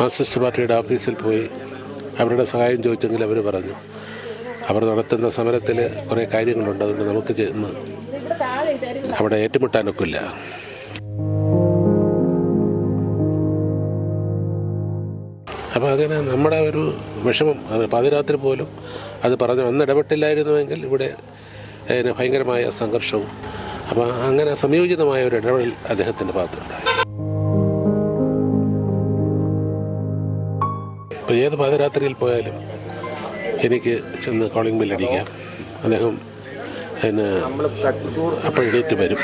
Marxist പാർട്ടിയുടെ ഓഫീസിൽ പോയി അവരുടെ സഹായം ചോദിച്ചെങ്കിൽ അവർ പറഞ്ഞു. അവർ നടത്തുന്ന സമരത്തിൽ കുറേ കാര്യങ്ങളുണ്ട് അതുകൊണ്ട് നമുക്ക് ചെന്ന് അവിടെ ഏറ്റുമുട്ടാനൊക്കില്ല. അപ്പോൾ അങ്ങനെ നമ്മുടെ ഒരു വിഷമം അത് പാതിരാത്രി പോലും അത് പറഞ്ഞു അന്ന് ഇടപെട്ടില്ലായിരുന്നുവെങ്കിൽ ഇവിടെ ഭയങ്കരമായ സംഘർഷവും. അപ്പോൾ അങ്ങനെ സംയോജിതമായ ഒരു ഇടപെടൽ അദ്ദേഹത്തിന്റെ ഭാഗത്തുണ്ടായി. ഇപ്പോൾ ഏത് പാതിരാത്രിയിൽ പോയാലും എനിക്ക് ചെന്ന് കോളിംഗ് ബില്ലടിക്കാം അദ്ദേഹം പിന്നെ അപ്പോൾ എഴുന്നേറ്റ് വരും.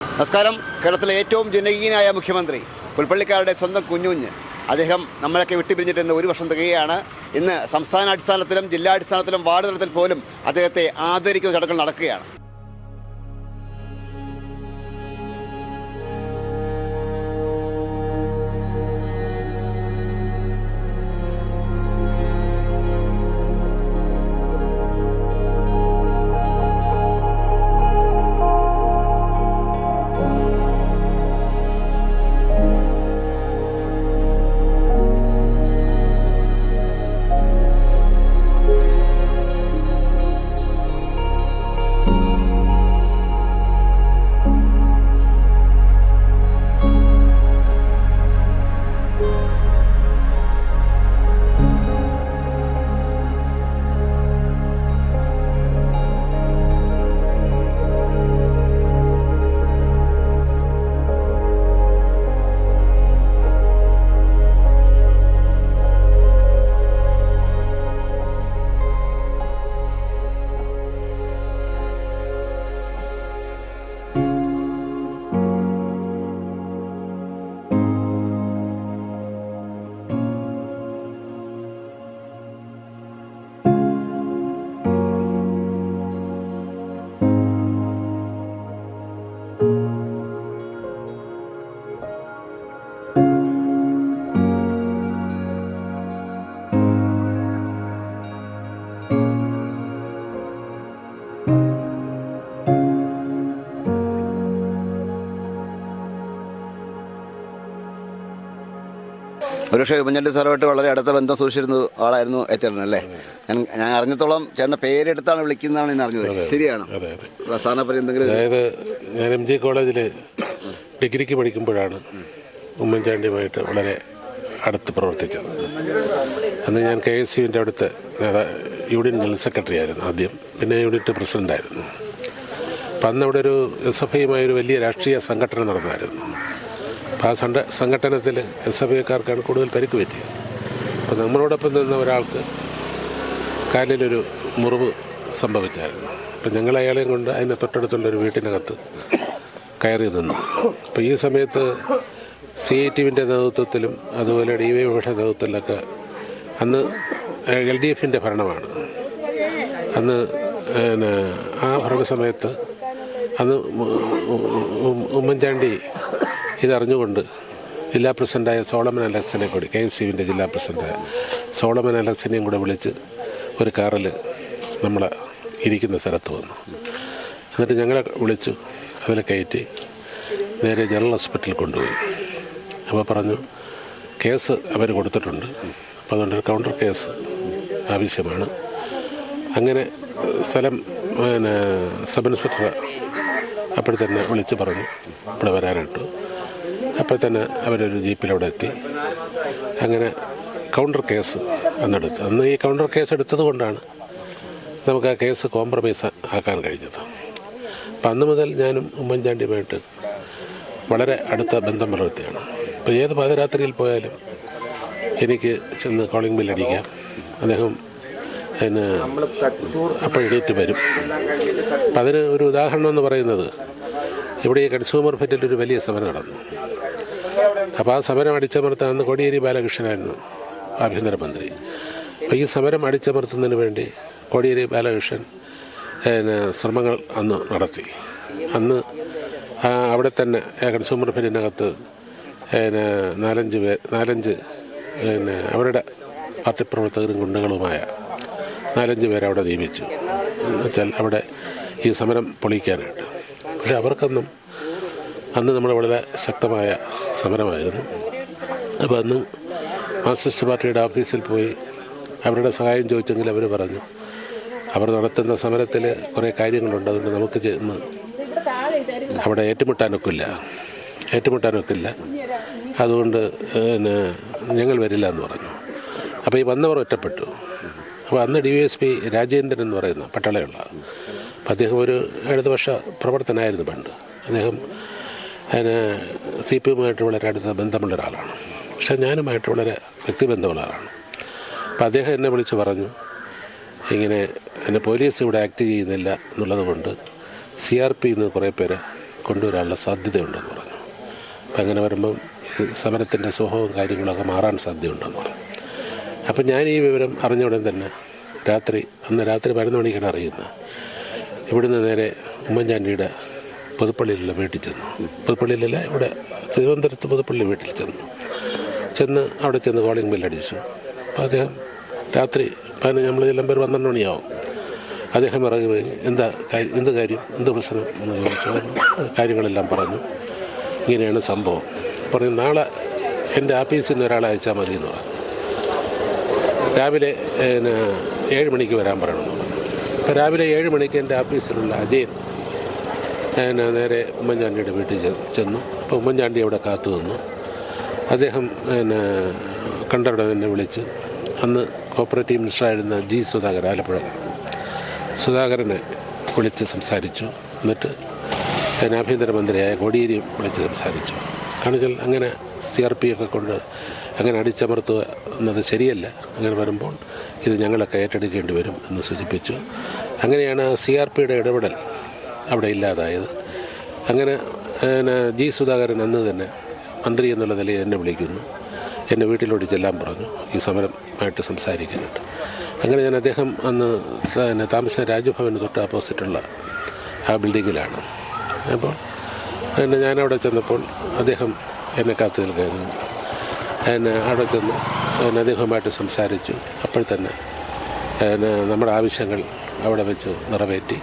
നമസ്കാരം. കേരളത്തിലെ ഏറ്റവും ജനകീയനായ മുഖ്യമന്ത്രി പുൽപ്പള്ളിക്കാരുടെ സ്വന്തം കുഞ്ഞുഞ്ഞ് അദ്ദേഹം നമ്മളൊക്കെ വിട്ടുപിരിഞ്ഞിട്ട് ഇന്ന് ഒരു വർഷം തികയാണ് ഇന്ന് സംസ്ഥാനാടിസ്ഥാനത്തിലും ജില്ലാടിസ്ഥാനത്തിലും വാർഡ് തലത്തിൽ പോലും അദ്ദേഹത്തെ ആദരിക്കുന്ന ചടങ്ങുകൾ നടക്കുകയാണ്. ഒരുപക്ഷെ ഉമ്മൻചാണ്ടി സാറുമായിട്ട് വളരെ അടുത്ത ബന്ധം സൂക്ഷിച്ചിരുന്ന ആളായിരുന്നു ചേട്ടൻ അല്ലേ? ഞാൻ ഞാൻ അറിഞ്ഞത്തോളം ചേട്ടന്റെ പേരെടുത്താണ് വിളിക്കുന്നതാണ് ഞാൻ അറിഞ്ഞത്. ശരിയാണ്. എന്തെങ്കിലും അതായത് ഞാൻ എം ജി കോളേജിൽ ഡിഗ്രിക്ക് പഠിക്കുമ്പോഴാണ് ഉമ്മൻചാണ്ടിയുമായിട്ട് വളരെ അടുത്ത് പ്രവർത്തിച്ചത്. അന്ന് ഞാൻ കെ എസ് യുവിന്റെ അവിടുത്തെ നേതാ യൂണിയൻ ജനറൽ സെക്രട്ടറി ആയിരുന്നു ആദ്യം. പിന്നെ യൂണിറ്റ് പ്രസിഡന്റായിരുന്നു. അപ്പം അന്ന് അവിടെ ഒരു എസ് എഫ് ഐയുമായി ഒരു വലിയ രാഷ്ട്രീയ സംഘടന നടന്നായിരുന്നു. അപ്പം ആ സംഘ സംഘടനത്തിൽ എസ് എഫ് ഐക്കാർക്കാണ് കൂടുതൽ പരിക്ക് പറ്റിയത്. അപ്പോൾ നമ്മളോടൊപ്പം നിന്ന ഒരാൾക്ക് കാലിലൊരു മുറിവ് സംഭവിച്ചായിരുന്നു. അപ്പം ഞങ്ങൾ അയാളെയും കൊണ്ട് അതിന്റെ തൊട്ടടുത്തുള്ളൊരു വീട്ടിനകത്ത് കയറി നിന്നു. അപ്പോൾ ഈ സമയത്ത് സി ഐ ടിവിന്റെ നേതൃത്വത്തിലും അതുപോലെ ഡി വൈ എഫിന്റെ നേതൃത്വത്തിലൊക്കെ അന്ന് എൽ ഡി എഫിന്റെ ഭരണമാണ്. അന്ന് പിന്നെ ആ ഭരണസമയത്ത് അന്ന് ഉമ്മൻചാണ്ടി ഇതറിഞ്ഞുകൊണ്ട് ജില്ലാ പ്രസിഡന്റായ സോളമൻ അലക്സിനെ കൂടി കെ എസ് യുവിന്റെ ജില്ലാ പ്രസിഡന്റായ സോളമൻ അലക്സിനെയും കൂടെ വിളിച്ച് ഒരു കാറിൽ നമ്മൾ ഇരിക്കുന്ന സ്ഥലത്ത് വന്നു. എന്നിട്ട് ഞങ്ങളെ വിളിച്ചു അതിൽ കയറ്റി നേരെ ജനറൽ ഹോസ്പിറ്റലിൽ കൊണ്ടുപോയി. അപ്പോൾ പറഞ്ഞു കേസ് അവർ കൊടുത്തിട്ടുണ്ട്. അപ്പോൾ അതുകൊണ്ട് കൗണ്ടർ കേസ് ആവശ്യമാണ്. അങ്ങനെ സ്ഥലം പിന്നെ സബ് ഇൻസ്പെക്ടർ അപ്പോഴത്തന്നെ വിളിച്ച് പറഞ്ഞു ഇവിടെ വരാനായിട്ട്. അപ്പോൾ തന്നെ അവരൊരു ജീപ്പിലവിടെ എത്തി. അങ്ങനെ കൗണ്ടർ കേസ് അന്നെടുത്ത്. അന്ന് ഈ കൗണ്ടർ കേസ് എടുത്തത് കൊണ്ടാണ് നമുക്ക് ആ കേസ് കോംപ്രമൈസ് ആക്കാൻ കഴിഞ്ഞത്. അപ്പം അന്ന് മുതൽ ഞാനും ഉമ്മൻചാണ്ടിയുമായിട്ട് വളരെ അടുത്ത ബന്ധം പുലർത്തിയാണ്. ഇപ്പോൾ ഏത് പാതിരാത്രിയിൽ പോയാലും എനിക്ക് ചെന്ന് കോളിംഗ് ബിൽ അടിക്കാം. അദ്ദേഹം പിന്നെ അപ്പോൾ എഴുന്നേറ്റ് വരും. അപ്പം അതിന് ഒരു ഉദാഹരണം എന്ന് പറയുന്നത് ഇവിടെ ഈ കൺസ്യൂമർ ഫെറ്റിൽ ഒരു വലിയ സമരം നടന്നു. അപ്പോൾ ആ സമരം അടിച്ചമർത്താൻ അന്ന് കോടിയേരി ബാലകൃഷ്ണനായിരുന്നു ആഭ്യന്തരമന്ത്രി. അപ്പോൾ ഈ സമരം അടിച്ചമർത്തുന്നതിന് വേണ്ടി കോടിയേരി ബാലകൃഷ്ണൻ പിന്നെ ശ്രമങ്ങൾ അന്ന് നടത്തി. അന്ന് അവിടെ തന്നെ കൺസ്യൂമർ ഫെഡിനകത്ത് പിന്നെ നാലഞ്ച് പേർ നാലഞ്ച് പിന്നെ അവരുടെ പാർട്ടി പ്രവർത്തകരും ഗുണ്ടകളുമായ നാലഞ്ച് പേരെ അവിടെ നിയമിച്ചു. എന്നുവെച്ചാൽ അവിടെ ഈ സമരം പൊളിക്കാനായിട്ട്. പക്ഷെ അവർക്കൊന്നും അന്ന് നമ്മൾ വളരെ ശക്തമായ സമരമായിരുന്നു. അപ്പോൾ അന്ന് മാർക്സിസ്റ്റ് പാർട്ടിയുടെ ഓഫീസിൽ പോയി അവരുടെ സഹായം ചോദിച്ചെങ്കിൽ അവർ പറഞ്ഞു അവർ നടത്തുന്ന സമരത്തിൽ കുറേ കാര്യങ്ങളുണ്ട് അതുകൊണ്ട് നമുക്ക് ചെന്ന് അവിടെ ഏറ്റുമുട്ടാനൊക്കില്ല ഏറ്റുമുട്ടാനൊക്കില്ല. അതുകൊണ്ട് പിന്നെ ഞങ്ങൾ വരില്ല എന്ന് പറഞ്ഞു. അപ്പോൾ ഈ വന്നവർ ഒറ്റപ്പെട്ടു. അപ്പോൾ അന്ന് D V S P Rajendran എന്ന് പറയുന്ന പട്ടാളയുള്ള അപ്പോൾ അദ്ദേഹം ഒരു ഇടതുപക്ഷ പ്രവർത്തനമായിരുന്നു പണ്ട്. അദ്ദേഹം അതിന് സി പി എമ്മുമായിട്ട് വളരെ അടുത്ത ബന്ധമുള്ള ഒരാളാണ് പക്ഷേ ഞാനുമായിട്ട് വളരെ വ്യക്തിബന്ധമുള്ള ആളാണ് അപ്പോൾ അദ്ദേഹം എന്നെ വിളിച്ച് പറഞ്ഞു ഇങ്ങനെ എന്നെ പോലീസ് ഇവിടെ ആക്ട് ചെയ്യുന്നില്ല എന്നുള്ളത് കൊണ്ട് സി ആർ പി നിന്ന് കുറേ പേരെ കൊണ്ടുവരാനുള്ള സാധ്യതയുണ്ടെന്ന് പറഞ്ഞു. അപ്പം അങ്ങനെ വരുമ്പം സമരത്തിന്റെ സ്വഭാവവും കാര്യങ്ങളൊക്കെ മാറാൻ സാധ്യതയുണ്ടെന്ന് പറഞ്ഞു. അപ്പം ഞാൻ ഈ വിവരം അറിഞ്ഞ ഉടൻ തന്നെ രാത്രി അന്ന് രാത്രി പതിനൊന്ന് മണിക്കാണ് അറിയുന്നത്. ഇവിടുന്ന് നേരെ ഉമ്മൻചാണ്ടിയുടെ പുതുപ്പള്ളിയിലുള്ള വീട്ടിൽ ചെന്നു. പുതുപ്പള്ളിയിലല്ല ഇവിടെ തിരുവനന്തപുരത്ത് പുതുപ്പള്ളി വീട്ടിൽ ചെന്നു. ചെന്ന് അവിടെ ചെന്ന് കോളിംഗ് ബെല്ലടിച്ചു അപ്പോൾ അദ്ദേഹം രാത്രി പതിനഞ്ച് നമ്മൾ ചെല്ലുമ്പോൾ ഒരു പന്ത്രണ്ട് മണിയാവും. അദ്ദേഹം ഇറങ്ങി എന്താ എന്ത് കാര്യം? എന്ത് പ്രശ്നം? എന്ന് ചോദിച്ചു. കാര്യങ്ങളെല്ലാം പറഞ്ഞു. ഇങ്ങനെയാണ് സംഭവം. പറഞ്ഞു നാളെ എന്റെ ആഫീസിൽ നിന്ന് ഒരാളെ അയച്ചാൽ മതി എന്ന് പറഞ്ഞു. രാവിലെ ഏഴ് മണിക്ക് വരാൻ പറയണമെന്ന് പറഞ്ഞു. അപ്പോൾ രാവിലെ ഏഴ് മണിക്ക് എന്റെ ഓഫീസിലുള്ള അജയൻ പിന്നെ നേരെ ഉമ്മൻചാണ്ടിയുടെ വീട്ടിൽ ചെന്നു. അപ്പോൾ ഉമ്മൻചാണ്ടി അവിടെ കാത്തു നിന്നു. അദ്ദേഹം പിന്നെ കണ്ടവിടെ തന്നെ വിളിച്ച് അന്ന് കോപ്പറേറ്റീവ് മിനിസ്റ്ററായിരുന്ന ജി സുധാകരൻ ആലപ്പുഴ. സുധാകരനെ വിളിച്ച് സംസാരിച്ചു. എന്നിട്ട് ഞാൻ ആഭ്യന്തരമന്ത്രിയായ കോടിയേരി വിളിച്ച് സംസാരിച്ചു. കാണിച്ചാൽ അങ്ങനെ സി ആർ പി ഒക്കെ കൊണ്ട് അങ്ങനെ അടിച്ചമർത്തുക എന്നത് ശരിയല്ല. അങ്ങനെ വരുമ്പോൾ ഇത് ഞങ്ങളൊക്കെ ഏറ്റെടുക്കേണ്ടി വരും എന്ന് സൂചിപ്പിച്ചു. അങ്ങനെയാണ് സി ആർ പിയുടെ ഇടപെടൽ. അവിടെ ഇല്ലാതായത്. അങ്ങനെ പിന്നെ ജി സുധാകരൻ അന്ന് തന്നെ മന്ത്രി എന്നുള്ള നിലയിൽ എന്നെ വിളിക്കുന്നു. എന്നെ വീട്ടിലോട്ട് ചെല്ലാൻ പറഞ്ഞു. ഈ സമരമായിട്ട് സംസാരിക്കാനായിട്ട്. അങ്ങനെ ഞാൻ അദ്ദേഹം അന്ന് പിന്നെ താമസിച്ച രാജ്ഭവന് തൊട്ട് ഓപ്പോസിറ്റുള്ള ആ ബിൽഡിങ്ങിലാണ് അപ്പോൾ പിന്നെ ഞാനവിടെ ചെന്നപ്പോൾ അദ്ദേഹം എന്നെ കാത്തു നിൽക്കായിരുന്നു എന്നെ അവിടെ ചെന്ന് പിന്നെ അദ്ദേഹവുമായിട്ട് സംസാരിച്ചു. അപ്പോൾ തന്നെ പിന്നെ നമ്മുടെ ആവശ്യങ്ങൾ അവിടെ വെച്ച് നിറവേറ്റി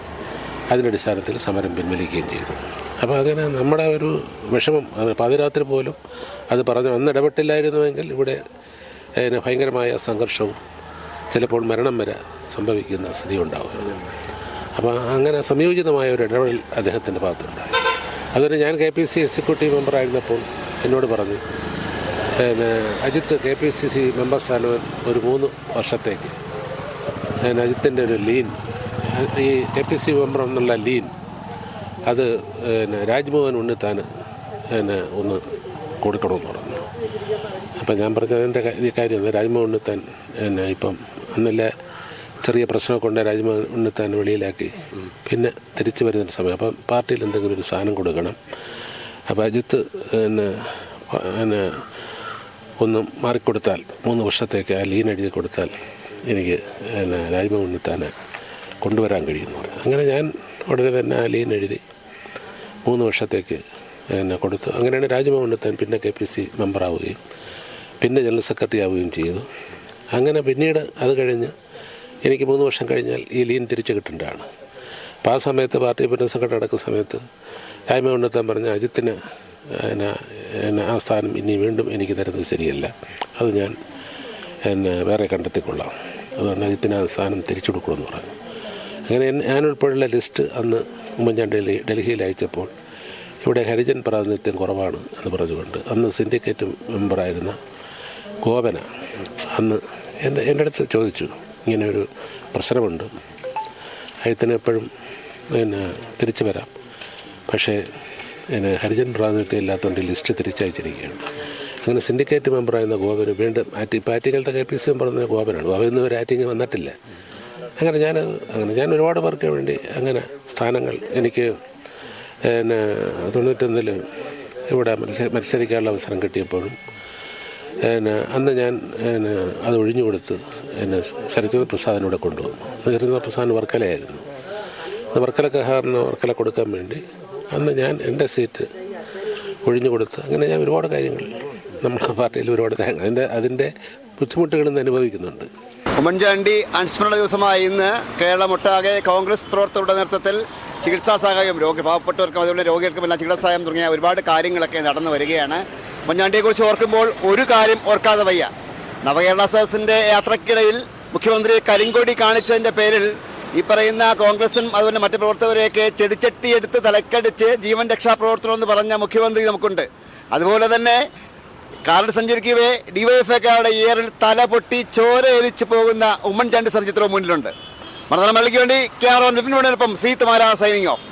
അതിന്റെ അടിസ്ഥാനത്തിൽ സമരം പിൻവലിക്കുകയും ചെയ്തു. അപ്പോൾ അങ്ങനെ നമ്മുടെ ഒരു വിഷമം അത് പാതിരാത്രി പോലും അത് പറഞ്ഞു അന്ന് ഇടപെട്ടില്ലായിരുന്നുവെങ്കിൽ ഇവിടെ ഭയങ്കരമായ സംഘർഷവും ചിലപ്പോൾ മരണം വരെ സംഭവിക്കുന്ന സ്ഥിതി ഉണ്ടാവുക അപ്പോൾ അങ്ങനെ സംയോജിതമായ ഒരു ഇടപെടൽ അദ്ദേഹത്തിന്റെ ഭാഗത്തുണ്ടായി. അതുപോലെ ഞാൻ കെ പി സി എക്സിക്യൂട്ടീവ് മെമ്പറായിരുന്നപ്പോൾ എന്നോട് പറഞ്ഞു പിന്നെ Ajith K P C C member സ്ഥാനം ഒരു മൂന്ന് വർഷത്തേക്ക് ഞാൻ അജിത്തിന്റെ ഒരു ലീൻ ഈ കെ പി സി മെമ്പർ എന്നുള്ള ലീൻ അത് പിന്നെ രാജ്മോഹൻ ഉണ്ണിത്താൻ പിന്നെ ഒന്ന് കൊടുക്കണമെന്ന് പറഞ്ഞു. അപ്പം ഞാൻ പറഞ്ഞത് അതിന്റെ കാര്യം രാജ്മോഹൻ ഉണ്ണിത്താൻ പിന്നെ ഇപ്പം അന്നല്ലേ ചെറിയ പ്രശ്നമൊക്കെ ഉണ്ട് രാജ്മോഹൻ ഉണ്ണിത്താൻ വെളിയിലാക്കി പിന്നെ തിരിച്ചു വരുന്ന സമയം. അപ്പം പാർട്ടിയിൽ എന്തെങ്കിലും ഒരു സാധനം കൊടുക്കണം. അപ്പോൾ അജിത്ത് പിന്നെ പിന്നെ ഒന്ന് മാറിക്കൊടുത്താൽ മൂന്ന് വർഷത്തേക്ക് ആ ലീൻ എഴുതി കൊടുത്താൽ എനിക്ക് പിന്നെ രാജ്മോഹൻ ഉണ്ണിത്താനെ കൊണ്ടുവരാൻ കഴിയുന്നു. അങ്ങനെ ഞാൻ ഉടനെ തന്നെ ആ ലീൻ എഴുതി മൂന്ന് വർഷത്തേക്ക് എന്നെ കൊടുത്തു. അങ്ങനെയാണ് രാജ്മോഹൻ പിന്നെ കെ പി സി മെമ്പറാവുകയും പിന്നെ ജനറൽ സെക്രട്ടറി ആവുകയും ചെയ്തു. അങ്ങനെ പിന്നീട് അത് കഴിഞ്ഞ് എനിക്ക് മൂന്ന് വർഷം കഴിഞ്ഞാൽ ഈ ലീൻ തിരിച്ചു കിട്ടേണ്ടതാണ്. അപ്പോൾ ആ സമയത്ത് പാർട്ടി പുനഃസംഘടന നടക്കുന്ന സമയത്ത് രാജ്മ ഉണ്ടെത്താൻ പറഞ്ഞ അജിത്തിന് എന്നാ എന്നെ ആ സ്ഥാനം ഇനി വീണ്ടും എനിക്ക് തരുന്നത് ശരിയല്ല. അത് ഞാൻ എന്നെ വേറെ കണ്ടെത്തിക്കൊള്ളാം. അതുകൊണ്ട് അജിത്തിന് ആ സ്ഥാനം തിരിച്ചു കൊടുക്കണമെന്ന് പറഞ്ഞു. അങ്ങനെ ഞാനുൾപ്പെടെയുള്ള ലിസ്റ്റ് അന്ന് ഉമ്മൻചാണ്ടി ഡൽഹി- ഡൽഹിയിൽ അയച്ചപ്പോൾ ഇവിടെ ഹരിജൻ പ്രാതിനിധ്യം കുറവാണ് എന്ന് പറഞ്ഞുകൊണ്ട് അന്ന് സിൻഡിക്കേറ്റ് മെമ്പറായിരുന്ന ഗോപന അന്ന് എന്റെ എന്റെ അടുത്ത് ചോദിച്ചു. ഇങ്ങനെ ഒരു പ്രശ്നമുണ്ട്. അയത്തിന് എപ്പോഴും പിന്നെ തിരിച്ചു വരാം. പക്ഷേ പിന്നെ ഹരിജൻ പ്രാതിനിധ്യം ഇല്ലാത്തതുകൊണ്ട് ലിസ്റ്റ് തിരിച്ചയച്ചിരിക്കുകയാണ്. അങ്ങനെ സിൻഡിക്കേറ്റ് മെമ്പറായിരുന്ന ഗോപന് വീണ്ടും ആറ്റി പാറ്റിക്കലത്തെ കെ പി സി മെമ്പർ എന്ന ഗോപനാണ്. ഗോപൻ ഇന്ന് ഒരു ആറ്റിങ് വന്നിട്ടില്ല. അങ്ങനെ ഞാൻ അങ്ങനെ ഞാൻ ഒരുപാട് പേർക്ക് വേണ്ടി അങ്ങനെ സ്ഥാനങ്ങൾ എനിക്ക് പിന്നെ തൊണ്ണൂറ്റൊന്നിൽ ഇവിടെ മത്സ മത്സരിക്കാനുള്ള അവസരം കിട്ടിയപ്പോഴും പിന്നെ അന്ന് ഞാൻ പിന്നെ അത് ഒഴിഞ്ഞു കൊടുത്ത് പിന്നെ ശരത്ചന്ദ്ര പ്രസാദിനൂടെ കൊണ്ടുവന്നു. ശരത്ചന്ദ്ര പ്രസാദിന് വർക്കലയായിരുന്നു. അത് വർക്കലൊക്കെ ഹാറിന് വർക്കല കൊടുക്കാൻ വേണ്ടി അന്ന് ഞാൻ എന്റെ സീറ്റ് ഒഴിഞ്ഞു കൊടുത്ത് അങ്ങനെ ഞാൻ ഒരുപാട് കാര്യങ്ങൾ നമ്മുടെ പാർട്ടിയിൽ ഒരുപാട് കാര്യങ്ങൾ അതിന്റെ അതിന്റെ ബുദ്ധിമുട്ടുകൾ ഇന്ന് അനുഭവിക്കുന്നുണ്ട്. ഉമ്മൻചാണ്ടി അനുസ്മരണ ദിവസമായ ഇന്ന് കേരളമൊട്ടാകെ കോൺഗ്രസ് പ്രവർത്തകരുടെ നേതൃത്വത്തിൽ ചികിത്സാ സഹായം രോഗി പാവപ്പെട്ടവർക്കും അതുപോലെ രോഗികൾക്കും എല്ലാം ചികിത്സാ സഹായം തുടങ്ങിയ ഒരുപാട് കാര്യങ്ങളൊക്കെ നടന്നു വരികയാണ്. ഉമ്മൻചാണ്ടിയെക്കുറിച്ച് ഓർക്കുമ്പോൾ ഒരു കാര്യം ഓർക്കാതെ വയ്യ. നവകേരള സദസ്സിന്റെ യാത്രക്കിടയിൽ മുഖ്യമന്ത്രി കരിങ്കൊടി കാണിച്ചതിന്റെ പേരിൽ ഈ പറയുന്ന കോൺഗ്രസും അതുപോലെ മറ്റു പ്രവർത്തകരെയൊക്കെ ചെടിച്ചട്ടിയെടുത്ത് തലക്കടിച്ച് ജീവൻ രക്ഷാ പ്രവർത്തനം എന്ന് പറഞ്ഞ മുഖ്യമന്ത്രി നമുക്കുണ്ട്. അതുപോലെ തന്നെ കാറിൽ സഞ്ചരിക്കവേ ഡിവൈഎഫ്ഐക്കാരുടെ ഇയറിൽ തല പൊട്ടി ചോര എരിച്ചു പോകുന്ന ഉമ്മൻചാണ്ടി സഞ്ചിത്രവും മുന്നിലുണ്ട്. മർദ്ദനം മള്ളിക്ക് വേണ്ടി ക്യാമറ വിപിൻ വേണനൊപ്പം മാരാ സൈനിങ് ഓഫ്